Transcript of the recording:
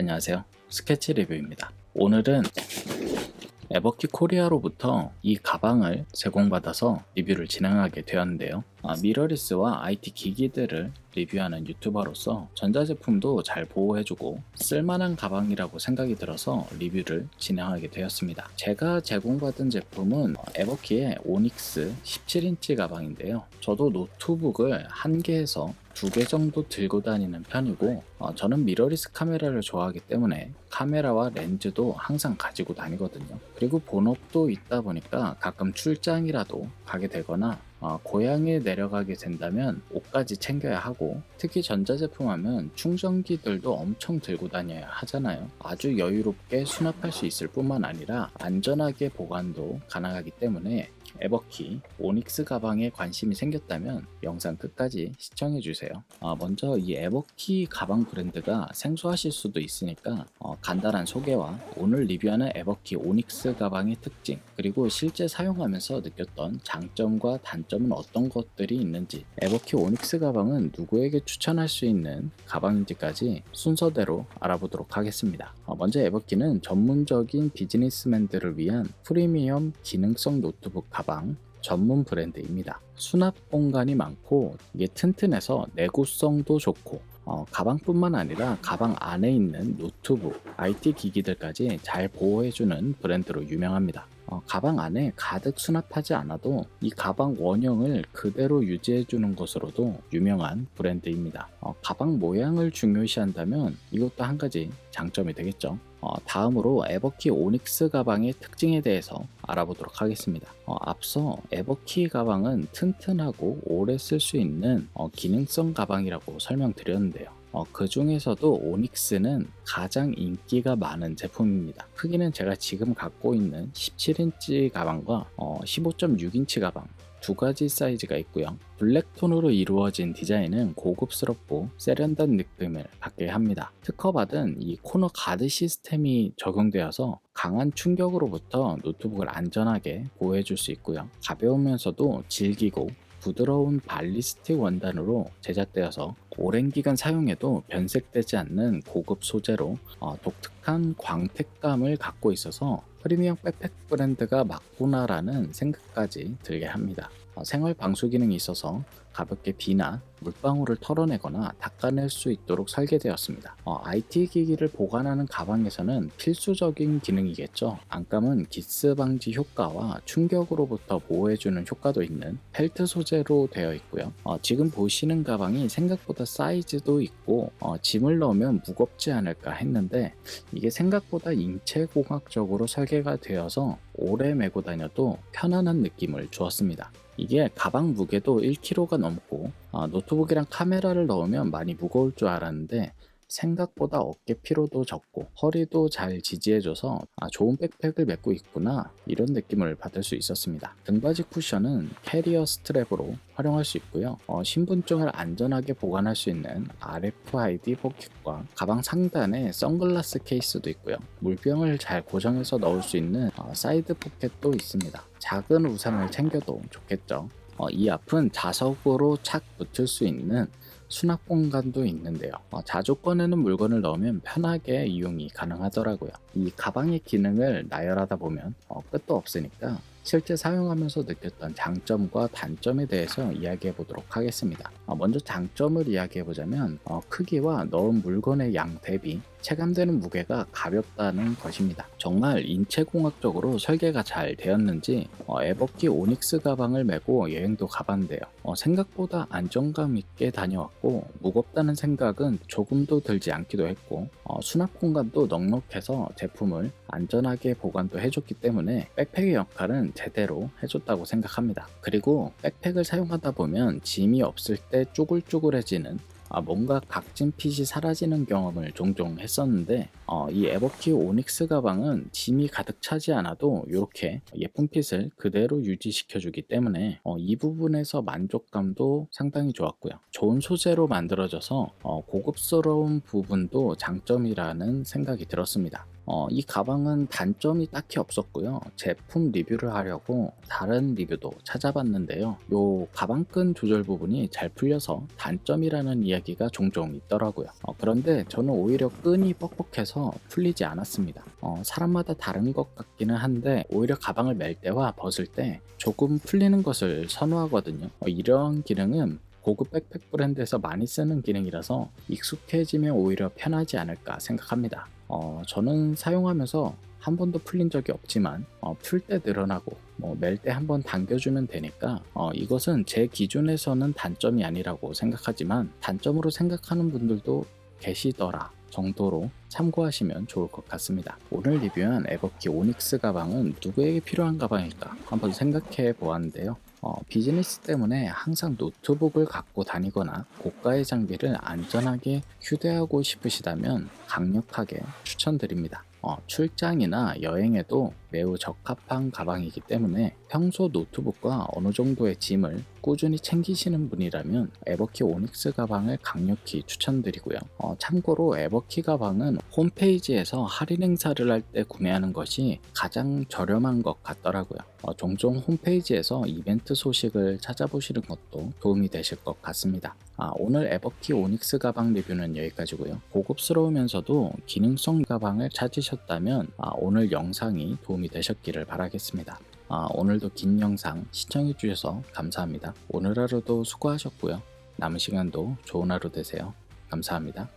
안녕하세요. 스케치 리뷰입니다. 오늘은 에버키 코리아로부터 이 가방을 제공받아서 리뷰를 진행하게 되었는데요. 아, 미러리스와 IT 기기들을 리뷰하는 유튜버로서 전자제품도 잘 보호해주고 쓸만한 가방이라고 생각이 들어서 리뷰를 진행하게 되었습니다. 제가 제공받은 제품은 에버키의 오닉스 17인치 가방인데요. 저도 노트북을 한 개에서 두 개 정도 들고 다니는 편이고 어, 저는 미러리스 카메라를 좋아하기 때문에 카메라와 렌즈도 항상 가지고 다니거든요. 그리고 본업도 있다 보니까 가끔 출장이라도 가게 되거나 어, 고향에 내려가게 된다면 옷까지 챙겨야 하고 특히 전자제품 하면 충전기들도 엄청 들고 다녀야 하잖아요. 아주 여유롭게 수납할 수 있을 뿐만 아니라 안전하게 보관도 가능하기 때문에 에버키 오닉스 가방에 관심이 생겼다면 영상 끝까지 시청해주세요. 어, 먼저 이 에버키 가방 브랜드가 생소하실 수도 있으니까 어, 간단한 소개와 오늘 리뷰하는 에버키 오닉스 가방의 특징 그리고 실제 사용하면서 느꼈던 장점과 단점은 어떤 것들이 있는지 에버키 오닉스 가방은 누구에게 추천할 수 있는 가방인지까지 순서대로 알아보도록 하겠습니다. 어, 먼저 에버키는 전문적인 비즈니스맨들을 위한 프리미엄 기능성 노트북 가방 전문 브랜드입니다. 수납 공간이 많고 이게 튼튼해서 내구성도 좋고 어, 가방뿐만 아니라 가방 안에 있는 노트북, IT 기기들까지 잘 보호해주는 브랜드로 유명합니다. 어, 가방 안에 가득 수납하지 않아도 이 가방 원형을 그대로 유지해주는 것으로도 유명한 브랜드입니다. 어, 가방 모양을 중요시한다면 이것도 한 가지 장점이 되겠죠. 어, 다음으로 에버키 오닉스 가방의 특징에 대해서 알아보도록 하겠습니다. 어, 앞서 에버키 가방은 튼튼하고 오래 쓸 수 있는 어, 기능성 가방이라고 설명드렸는데요. 어, 그 중에서도 오닉스는 가장 인기가 많은 제품입니다. 크기는 제가 지금 갖고 있는 17인치 가방과 어, 15.6인치 가방 두 가지 사이즈가 있고요. 블랙톤으로 이루어진 디자인은 고급스럽고 세련된 느낌을 받게 합니다. 특허받은 이 코너 가드 시스템이 적용되어서 강한 충격으로부터 노트북을 안전하게 보호해줄 수 있고요. 가벼우면서도 질기고 부드러운 발리스틱 원단으로 제작되어서 오랜 기간 사용해도 변색되지 않는 고급 소재로 어, 독특한 광택감을 갖고 있어서 프리미엄 백팩 브랜드가 맞구나라는 생각까지 들게 합니다. 어, 생활 방수 기능이 있어서 가볍게 비나 물방울을 털어내거나 닦아낼 수 있도록 설계되었습니다. 어, IT 기기를 보관하는 가방에서는 필수적인 기능이겠죠. 안감은 기스 방지 효과와 충격으로부터 보호해주는 효과도 있는 펠트 소재로 되어 있고요. 어, 지금 보시는 가방이 생각보다 사이즈도 있고 어, 짐을 넣으면 무겁지 않을까 했는데 이게 생각보다 인체공학적으로 설계가 되어서 오래 메고 다녀도 편안한 느낌을 주었습니다. 이게 가방 무게도 1kg가 넘고 아, 노트북이랑 카메라를 넣으면 많이 무거울 줄 알았는데 생각보다 어깨 피로도 적고 허리도 잘 지지해줘서 아, 좋은 백팩을 메고 있구나 이런 느낌을 받을 수 있었습니다. 등받이 쿠션은 캐리어 스트랩으로 활용할 수 있고요. 어, 신분증을 안전하게 보관할 수 있는 RFID 포켓과 가방 상단에 선글라스 케이스도 있고요. 물병을 잘 고정해서 넣을 수 있는 어, 사이드 포켓도 있습니다. 작은 우산을 챙겨도 좋겠죠. 어, 이 앞은 자석으로 착 붙일 수 있는 수납 공간도 있는데요. 어, 자주 꺼내는 물건을 넣으면 편하게 이용이 가능하더라고요. 이 가방의 기능을 나열하다 보면 어, 끝도 없으니까 실제 사용하면서 느꼈던 장점과 단점에 대해서 이야기해 보도록 하겠습니다. 어, 먼저 장점을 이야기해 보자면 어, 크기와 넣은 물건의 양 대비 체감되는 무게가 가볍다는 것입니다. 정말 인체공학적으로 설계가 잘 되었는지 어, 에버키 오닉스 가방을 메고 여행도 가봤는데요. 어, 생각보다 안정감 있게 다녀왔고 무겁다는 생각은 조금도 들지 않기도 했고 어, 수납 공간도 넉넉해서 제품을 안전하게 보관도 해줬기 때문에 백팩의 역할은 제대로 해줬다고 생각합니다. 그리고 백팩을 사용하다 보면 짐이 없을 때 쪼글쪼글해지는 아, 뭔가 각진 핏이 사라지는 경험을 종종 했었는데 어, 이 에버키 오닉스 가방은 짐이 가득 차지 않아도 이렇게 예쁜 핏을 그대로 유지시켜주기 때문에 어, 이 부분에서 만족감도 상당히 좋았고요. 좋은 소재로 만들어져서 어, 고급스러운 부분도 장점이라는 생각이 들었습니다. 어, 이 가방은 단점이 딱히 없었고요. 제품 리뷰를 하려고 다른 리뷰도 찾아봤는데요. 요 가방끈 조절 부분이 잘 풀려서 단점이라는 이야기가 종종 있더라고요. 어, 그런데 저는 오히려 끈이 뻑뻑해서 풀리지 않았습니다. 어, 사람마다 다른 것 같기는 한데 오히려 가방을 멜 때와 벗을 때 조금 풀리는 것을 선호하거든요. 어, 이런 기능은 고급 백팩 브랜드에서 많이 쓰는 기능이라서 익숙해지면 오히려 편하지 않을까 생각합니다. 어, 저는 사용하면서 한 번도 풀린 적이 없지만 어, 풀 때 늘어나고 뭐 멜 때 한 번 당겨주면 되니까 어, 이것은 제 기준에서는 단점이 아니라고 생각하지만 단점으로 생각하는 분들도 계시더라 정도로 참고하시면 좋을 것 같습니다. 오늘 리뷰한 에버키 오닉스 가방은 누구에게 필요한 가방일까 한번 생각해 보았는데요. 어, 비즈니스 때문에 항상 노트북을 갖고 다니거나 고가의 장비를 안전하게 휴대하고 싶으시다면 강력하게 추천드립니다. 어, 출장이나 여행에도 매우 적합한 가방이기 때문에 평소 노트북과 어느 정도의 짐을 꾸준히 챙기시는 분이라면 에버키 오닉스 가방을 강력히 추천드리고요. 어, 참고로 에버키 가방은 홈페이지에서 할인 행사를 할 때 구매하는 것이 가장 저렴한 것 같더라고요. 어, 종종 홈페이지에서 이벤트 소식을 찾아보시는 것도 도움이 되실 것 같습니다. 아, 오늘 에버키 오닉스 가방 리뷰는 여기까지고요. 고급스러우면서도 기능성 가방을 찾으셨다면 아, 오늘 영상이 도움이 되셨기를 바라겠습니다. 아, 오늘도 긴 영상 시청해주셔서 감사합니다. 오늘 하루도 수고하셨고요. 남은 시간도 좋은 하루 되세요. 감사합니다.